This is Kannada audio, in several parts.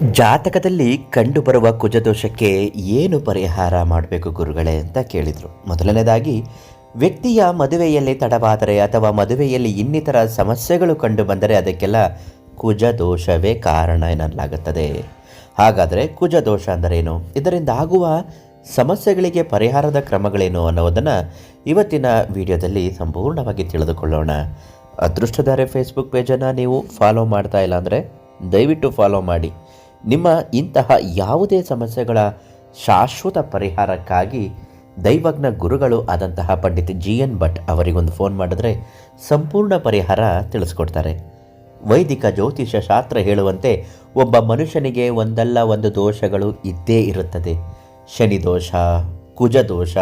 ಜಾತಕದಲ್ಲಿ ಕಂಡುಬರುವ ಕುಜದೋಷಕ್ಕೆ ಏನು ಪರಿಹಾರ ಮಾಡಬೇಕು ಗುರುಗಳೇ ಅಂತ ಕೇಳಿದರು. ಮೊದಲನೇದಾಗಿ, ವ್ಯಕ್ತಿಯ ಮದುವೆಯಲ್ಲಿ ತಡವಾದರೆ ಅಥವಾ ಮದುವೆಯಲ್ಲಿ ಇನ್ನಿತರ ಸಮಸ್ಯೆಗಳು ಕಂಡು ಬಂದರೆ ಅದಕ್ಕೆಲ್ಲ ಕುಜದೋಷವೇ ಕಾರಣ ಎನ್ನಲಾಗುತ್ತದೆ. ಹಾಗಾದರೆ ಕುಜದೋಷ ಅಂದರೇನು? ಇದರಿಂದ ಆಗುವ ಸಮಸ್ಯೆಗಳಿಗೆ ಪರಿಹಾರದ ಕ್ರಮಗಳೇನು ಅನ್ನೋದನ್ನು ಇವತ್ತಿನ ವಿಡಿಯೋದಲ್ಲಿ ಸಂಪೂರ್ಣವಾಗಿ ತಿಳಿದುಕೊಳ್ಳೋಣ. ಅದೃಷ್ಟಧಾರೆ ಫೇಸ್ಬುಕ್ ಪೇಜನ್ನು ನೀವು ಫಾಲೋ ಮಾಡ್ತಾ ಇಲ್ಲ ಅಂದರೆ ದಯವಿಟ್ಟು ಫಾಲೋ ಮಾಡಿ. ನಿಮ್ಮ ಇಂತಹ ಯಾವುದೇ ಸಮಸ್ಯೆಗಳ ಶಾಶ್ವತ ಪರಿಹಾರಕ್ಕಾಗಿ ದೈವಜ್ಞ ಗುರುಗಳು ಆದಂತಹ ಪಂಡಿತ್ ಜಿ ಎನ್ ಭಟ್ ಅವರಿಗೊಂದು ಫೋನ್ ಮಾಡಿದ್ರೆ ಸಂಪೂರ್ಣ ಪರಿಹಾರ ತಿಳಿಸ್ಕೊಡ್ತಾರೆ. ವೈದಿಕ ಜ್ಯೋತಿಷ ಶಾಸ್ತ್ರ ಹೇಳುವಂತೆ ಒಬ್ಬ ಮನುಷ್ಯನಿಗೆ ಒಂದಲ್ಲ ಒಂದು ದೋಷಗಳು ಇದ್ದೇ ಇರುತ್ತದೆ. ಶನಿ ದೋಷ ಕುಜದೋಷ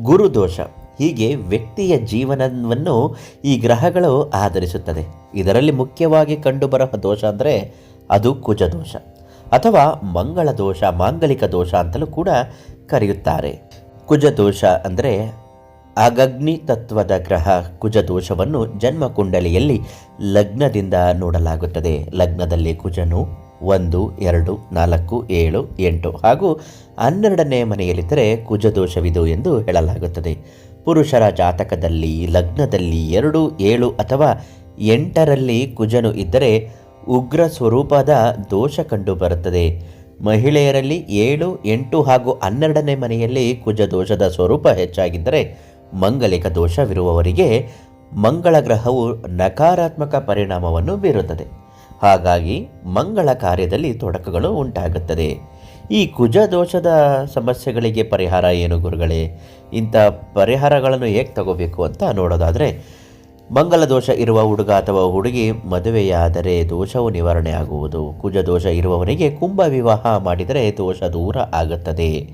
ಗುರುದೋಷ ಹೀಗೆ ವ್ಯಕ್ತಿಯ ಜೀವನವನ್ನು ಈ ಗ್ರಹಗಳು ಆಧರಿಸುತ್ತದೆ. ಇದರಲ್ಲಿ ಮುಖ್ಯವಾಗಿ ಕಂಡುಬರುವ ದೋಷ ಅಂದರೆ ಅದು ಕುಜದೋಷ ಅಥವಾ ಮಂಗಳ ದೋಷ, ಮಾಂಗಲಿಕ ದೋಷ ಅಂತಲೂ ಕೂಡ ಕರೆಯುತ್ತಾರೆ. ಕುಜದೋಷ ಅಂದರೆ ಅಗಗ್ನಿ ತತ್ವದ ಗ್ರಹ ಕುಜದೋಷವನ್ನು ಜನ್ಮ ಕುಂಡಲಿಯಲ್ಲಿ ಲಗ್ನದಿಂದ ನೋಡಲಾಗುತ್ತದೆ. ಲಗ್ನದಲ್ಲಿ ಕುಜನು ಒಂದು, ಎರಡು, ನಾಲ್ಕು, ಏಳು, ಎಂಟು ಹಾಗೂ ಹನ್ನೆರಡನೇ ಮನೆಯಲ್ಲಿದ್ದರೆ ಕುಜದೋಷವಿದು ಎಂದು ಹೇಳಲಾಗುತ್ತದೆ. ಪುರುಷರ ಜಾತಕದಲ್ಲಿ ಲಗ್ನದಲ್ಲಿ ಎರಡು, ಏಳು ಅಥವಾ ಎಂಟರಲ್ಲಿ ಕುಜನು ಇದ್ದರೆ ಉಗ್ರ ಸ್ವರೂಪದ ದೋಷ ಕಂಡುಬರುತ್ತದೆ. ಮಹಿಳೆಯರಲ್ಲಿ ಏಳು, ಎಂಟು ಹಾಗೂ ಹನ್ನೆರಡನೇ ಮನೆಯಲ್ಲಿ ಕುಜ ದೋಷದ ಸ್ವರೂಪ ಹೆಚ್ಚಾಗಿದ್ದರೆ ಮಂಗಲಿಕ ದೋಷವಿರುವವರಿಗೆ ಮಂಗಳ ಗ್ರಹವು ನಕಾರಾತ್ಮಕ ಪರಿಣಾಮವನ್ನು ಬೀರುತ್ತದೆ. ಹಾಗಾಗಿ ಮಂಗಳ ಕಾರ್ಯದಲ್ಲಿ ತೊಡಕುಗಳು ಉಂಟಾಗುತ್ತದೆ. ಈ ಕುಜ ದೋಷದ ಸಮಸ್ಯೆಗಳಿಗೆ ಪರಿಹಾರ ಏನು ಗುರುಗಳೇ? ಇಂಥ ಪರಿಹಾರಗಳನ್ನು ಹೇಗೆ ತಗೋಬೇಕು ಅಂತ ನೋಡೋದಾದರೆ ಮಂಗಲ ದೋಷ ಇರುವ ಹುಡುಗ ಅಥವಾ ಹುಡುಗಿ ಮದುವೆಯಾದರೆ ದೋಷವು ನಿವಾರಣೆ ಆಗುವುದು. ಕುಜ ದೋಷ ಇರುವವನಿಗೆ ಕುಂಭ ವಿವಾಹ ಮಾಡಿದರೆ ದೋಷ ದೂರ ಆಗುತ್ತದೆ.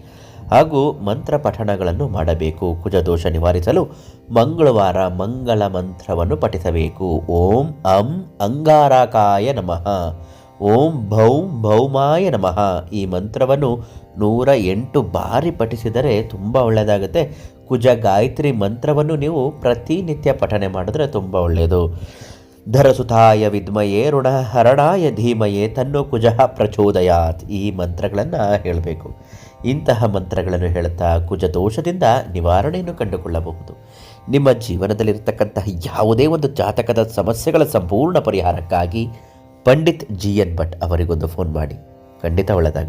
ಹಾಗೂ ಮಂತ್ರ ಪಠಣಗಳನ್ನು ಮಾಡಬೇಕು. ಕುಜ ದೋಷ ನಿವಾರಿಸಲು ಮಂಗಳವಾರ ಮಂಗಳ ಮಂತ್ರವನ್ನು ಪಠಿಸಬೇಕು. ಓಂ ಅಂ ಅಂಗಾರಕಾಯ ನಮಃ. ಓಂ ಭೌಂ ಭೌಮಾಯ ನಮಃ. ಈ ಮಂತ್ರವನ್ನು ನೂರ ಎಂಟು ಬಾರಿ ಪಠಿಸಿದರೆ ತುಂಬ ಒಳ್ಳೆಯದಾಗುತ್ತೆ. ಕುಜ ಗಾಯತ್ರಿ ಮಂತ್ರವನ್ನು ನೀವು ಪ್ರತಿನಿತ್ಯ ಪಠನೆ ಮಾಡಿದ್ರೆ ತುಂಬ ಒಳ್ಳೆಯದು ಧರಸುತಾಯ ವಿದ್ಮಯೇ ಋಣ ಹರಣಾಯ ಧೀಮಯೇ ತನ್ನೋ ಕುಜ ಪ್ರಚೋದಯಾತ್ ಈ ಮಂತ್ರಗಳನ್ನು ಹೇಳಬೇಕು. ಇಂತಹ ಮಂತ್ರಗಳನ್ನು ಹೇಳುತ್ತಾ ಕುಜ ದೋಷದಿಂದ ನಿವಾರಣೆಯನ್ನು ಕಂಡುಕೊಳ್ಳಬಹುದು. ನಿಮ್ಮ ಜೀವನದಲ್ಲಿರತಕ್ಕಂತಹ ಯಾವುದೇ ಒಂದು ಜಾತಕದ ಸಮಸ್ಯೆಗಳ ಸಂಪೂರ್ಣ ಪರಿಹಾರಕ್ಕಾಗಿ ಪಂಡಿತ್ ಜಿ ಎನ್ ಭಟ್ ಅವರಿಗೊಂದು ಫೋನ್ ಮಾಡಿ. ಖಂಡಿತ ಒಳ್ಳೆಯದಾಗುತ್ತೆ